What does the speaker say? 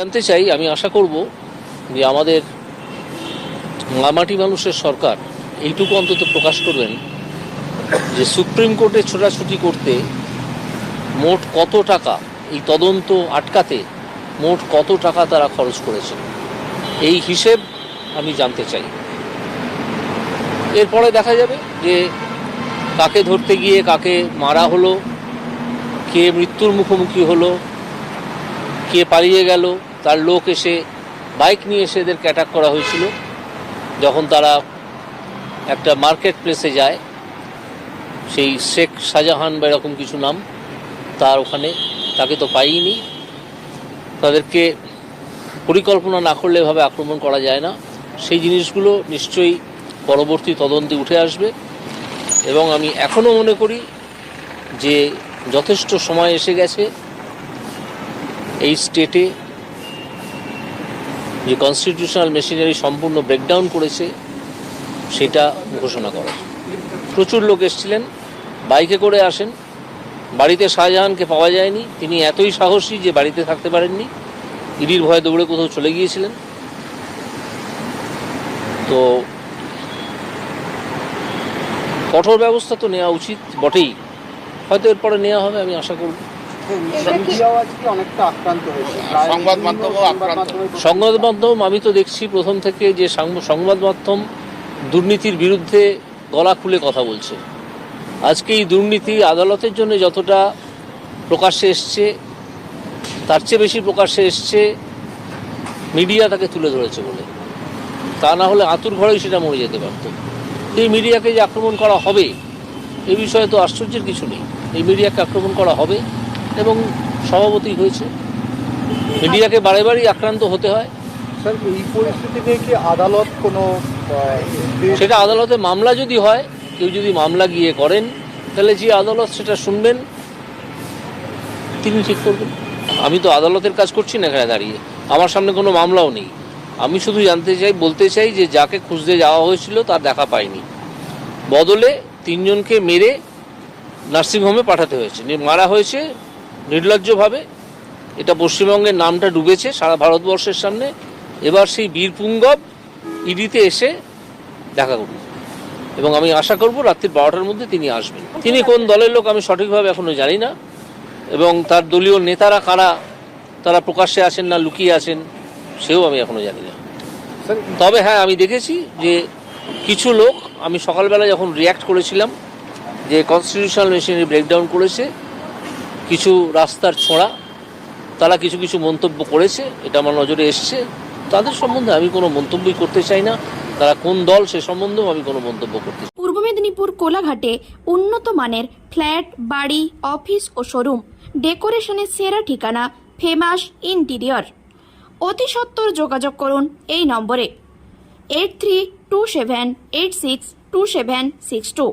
জানতে চাই, আমি আশা করব যে আমাদের মামাটি মানুষের সরকার এইটুকু অন্তত প্রকাশ করবেন যে সুপ্রিম কোর্টে ছোটাছুটি করতে মোট কত টাকা, এই তদন্ত আটকাতে মোট কত টাকা তারা খরচ করেছেন এই হিসেব আমি জানতে চাই। এরপরে দেখা যাবে যে কাকে ধরতে গিয়ে কাকে মারা হলো, কে মৃত্যুর মুখোমুখি হলো, কে পালিয়ে গেল তার লোক এসে, বাইক নিয়ে এসে এদেরকে অ্যাটাক করা হয়েছিল। যখন তারা একটা মার্কেট প্লেসে যায়, সেই শেখ শাহজাহান বা এরকম কিছু নাম, তার ওখানে, তাকে তো পাইনি। তাদেরকে পরিকল্পনা না করলে এভাবে আক্রমণ করা যায় না। সেই জিনিসগুলো নিশ্চয়ই পরবর্তী তদন্তে উঠে আসবে। এবং আমি এখনও মনে করি যে যথেষ্ট সময় এসে গেছে এই স্টেটে যে কনস্টিটিউশনাল মেশিনারি সম্পূর্ণ ব্রেকডাউন করেছে, সেটা ঘোষণা করা প্রচুর লোক এসেছিলেন, বাইকে করে আসেন, বাড়িতে শাহজাহানকে পাওয়া যায়নি, তিনি এতই সাহসী যে বাড়িতে থাকতে পারেননি, ইডির ভয়ে দৌড়ে কোথাও চলে গিয়েছিলেন। তো কঠোর ব্যবস্থা তো নেওয়া উচিত, বটেই। হয়তো এরপরে নেওয়া হবে, আমি আশা করব। সংবাদ। মাধ্যমে সংবাদ মাধ্যম আমি তো দেখছি প্রথম থেকে যে সাংব- সংবাদ মাধ্যম দুর্নীতির বিরুদ্ধে গলা খুলে কথা বলছে। আজকে এই দুর্নীতি আদালতের জন্য যতটা প্রকাশ্যে এসছে তার চেয়ে বেশি প্রকাশ্যে এসছে মিডিয়া তাকে তুলে ধরেছে বলে। তা না হলে আতুর ঘরেই সেটা মরে যেতে পারত। এই মিডিয়াকে যে আক্রমণ করা হবে এ বিষয়ে তো আশ্চর্যের কিছু নেই। এই মিডিয়াকে আক্রমণ করা হবে। এবং সভাপতি হয়েছে। মিডিয়াকে বারে বারেই আক্রান্ত হতে হয়। স্যার এই পরিস্থিতিতে কি আদালত কোনো সেটা আদালতে মামলা যদি হয় কেউ যদি মামলা গিয়ে করেন তাহলে যে আদালত সেটা শুনবেন তিনি ঠিক করবেন। আমি তো আদালতের কাজ করছি না এখানে দাঁড়িয়ে। আমার সামনে কোনো মামলাও নেই। আমি শুধু জানতে চাই বলতে চাই যে যাকে খুঁজতে যাওয়া হয়েছিল তার দেখা পাইনি। বদলে তিনজনকে মেরে নার্সিংহোমে পাঠাতে হয়েছে। মারা হয়েছে নির্লজ্জভাবে এটা পশ্চিমবঙ্গের নামটা ডুবেছে সারা ভারতবর্ষের সামনে। এবার সেই বীরপুঙ্গব ইডিতে এসে দেখা করুন এবং আমি আশা করব রাত্রির বারোটার মধ্যে তিনি আসবেন। তিনি কোন দলের লোক আমি সঠিকভাবে এখনও জানি না। এবং তার দলীয় নেতারা কারা, তারা প্রকাশ্যে আসেন না, লুকিয়ে আছেন, সেও আমি এখনও জানি না। তবে হ্যাঁ আমি দেখেছি যে কিছু লোক, আমি সকালবেলা যখন রিয়্যাক্ট করেছিলাম যে কনস্টিটিউশনাল মেশিনারি ব্রেকডাউন করেছে কিছু রাস্তার ছোঁড়া, তারা কিছু কিছু মন্তব্য করেছে, এটা আমার নজরে এসছে। তাদের সম্বন্ধে আমি কোনো মন্তব্যই করতে চাই না। তারা কোন দল সে সম্বন্ধেও আমি কোনো মন্তব্য করতে চাই পূর্ব মেদিনীপুর কোলাঘাটে উন্নত মানের ফ্ল্যাট, বাড়ি, অফিস ও শোরুম, ডেকোরেশনের সেরা ঠিকানা ফেমাস ইন্টিরিয়র। অতি সত্বর যোগাযোগ করুন এই নম্বরে eight three two seven eight six two seven six two